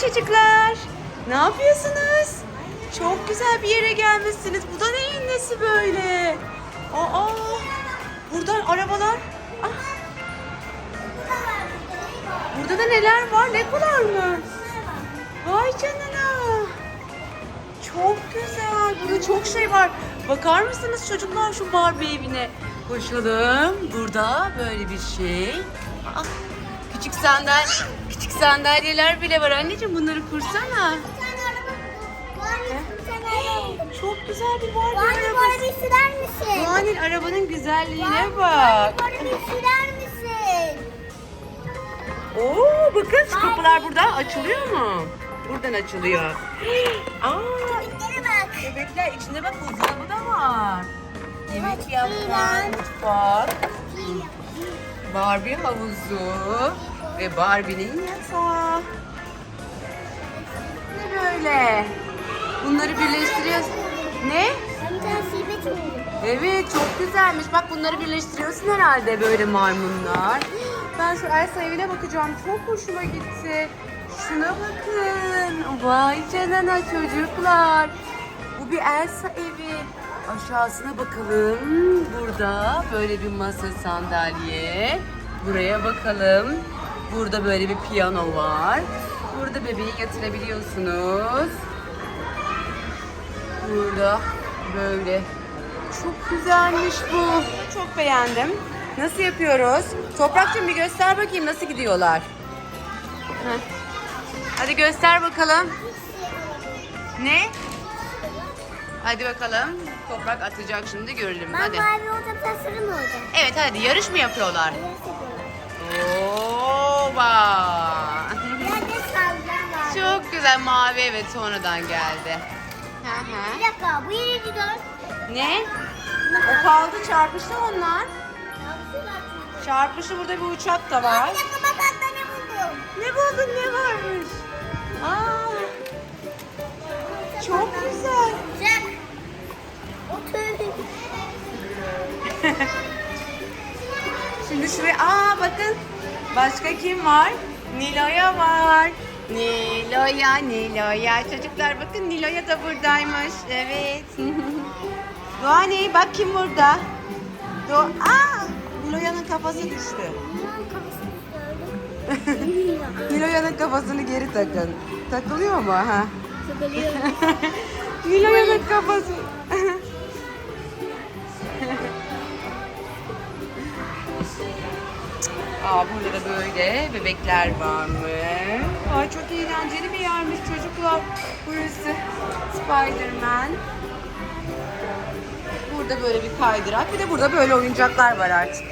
çocuklar. Ne yapıyorsunuz? Çok güzel bir yere gelmişsiniz. Bu da neyin nesi böyle? Aa, buradan arabalar. Ah, burada da neler var? Legolar mı? Vay canına. Çok güzel. Burada çok şey var. Bakar mısınız çocuklar şu Barbie evine? Koşalım. Burada böyle bir şey. Ah, küçük sandal, küçük sandalyeler bile var. Anneciğim bunları kursana. Çok güzel bir Barbie Barbie arabası. Barbie sürer misin? Doğan'ın arabanın güzelliğine bak. Barbie sürer misin? Oo bakın şu kapılar buradan açılıyor mu? Buradan açılıyor. Aa, Geri bak. bebekler içinde bak buzdolabı da var. Yemek yapma, mutfak, Barbie havuzu ve Barbie'nin yatağı. Ne böyle? Bunları birleştiriyorsun. Ne? Evet çok güzelmiş. Bak bunları birleştiriyorsun herhalde böyle maymunlar. Ben şu Elsa evine bakacağım. Çok hoşuma gitti. Şuna bakın. Vay canına çocuklar. Bu bir Elsa evi. Aşağısına bakalım. Burada böyle bir masa sandalye. Buraya bakalım. Burada böyle bir piyano var. Burada bebeği yatırabiliyorsunuz. Burada böyle. Çok güzelmiş bu. Çok beğendim. Nasıl yapıyoruz? Toprakçım bir göster bakayım nasıl gidiyorlar. Heh. Hadi göster bakalım. Ne? Hadi bakalım. Toprak atacak şimdi görelim. Ben Hadi. Sen sarı mı olacaksın? Evet hadi yarış mı yapıyorlar? Yarış güzel mavi evet sonradan geldi. Hı hı. Bir dakika bu yeni gidiyor. Ne? O kaldı çarpıştı onlar. Çarpışı burada bir uçak da Bir var. dakika bak ben ne buldum. Ne buldun ne varmış? Aa, çok güzel. Jack. Otur. Şimdi şuraya aa bakın. Başka kim var? Nilo'ya var. Nilo'ya, Nilo'ya. Çocuklar bakın Nilo'ya da buradaymış. Evet. Doğani bak kim burada? Do aa, Nilo'yanın kafası düştü. Nilo'yanın kafasını geri takın. Takılıyor mu ha? Sıkılıyor. Nilo'yanın kafası. Aa burada da böyle bebekler varmış. Çok eğlenceli bir yermiş çocuklar. Burası Spider-Man. Burada böyle bir kaydırak. Bir de burada böyle oyuncaklar var artık.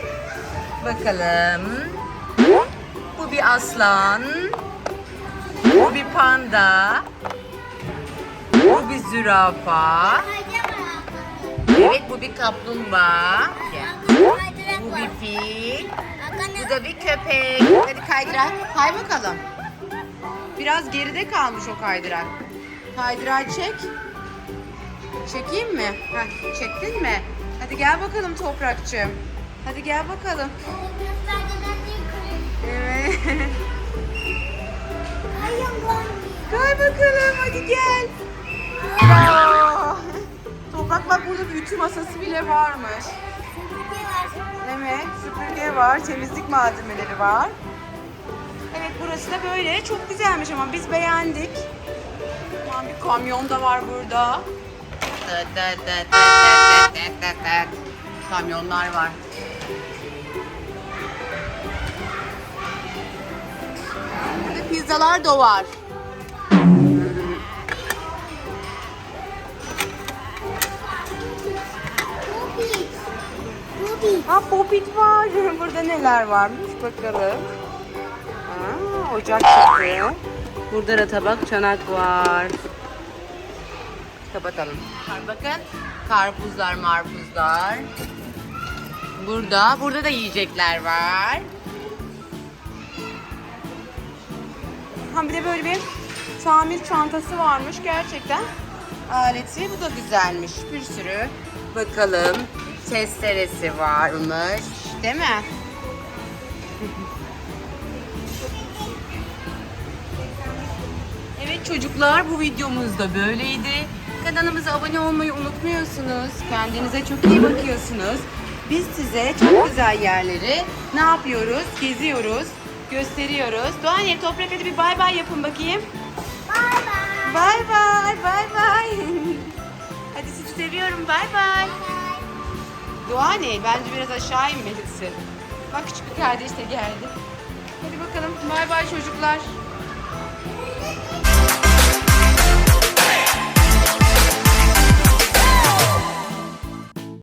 Bakalım. Bu bir aslan. Bu bir panda. Bu bir zürafa. Evet bu bir kaplumbağa. Bu bir fil. Bu da bir köpek. Hadi kaydırak. Kay bakalım. Biraz geride kalmış o kaydırak. Kaydırağı çek. Çekeyim mi? Heh, çektin mi? Hadi gel bakalım toprakçığım. Hadi gel bakalım. Evet. Kay bakalım hadi gel. Aa! Toprak bak burada bir ütü masası bile varmış. Evet, süpürge var, temizlik malzemeleri var. Evet, burası da böyle. Çok güzelmiş ama biz beğendik. Aman bir kamyon da var burada. Kamyonlar var. Burada pizzalar da var. Ha popit var. Burada neler varmış bakalım. Aa, ocak çıktı. Burada da tabak çanak var. Kapatalım. Bakın karpuzlar marpuzlar. Burada. Burada da yiyecekler var. Ha bir de böyle bir tamir çantası varmış gerçekten. Aleti bu da güzelmiş. Bir sürü bakalım testeresi varmış. Değil mi? çocuklar bu videomuz da böyleydi. Kanalımıza abone olmayı unutmuyorsunuz. Kendinize çok iyi bakıyorsunuz. Biz size çok güzel yerleri ne yapıyoruz? Geziyoruz, gösteriyoruz. Doğaniye Toprak hadi bir bay bay yapın bakayım. Bay bay. Bay bay, bay bay. hadi sizi seviyorum, bay bay. Doğane bence biraz aşağı inmelisin. Bak küçük bir kardeş de geldi. Hadi bakalım bay bay çocuklar.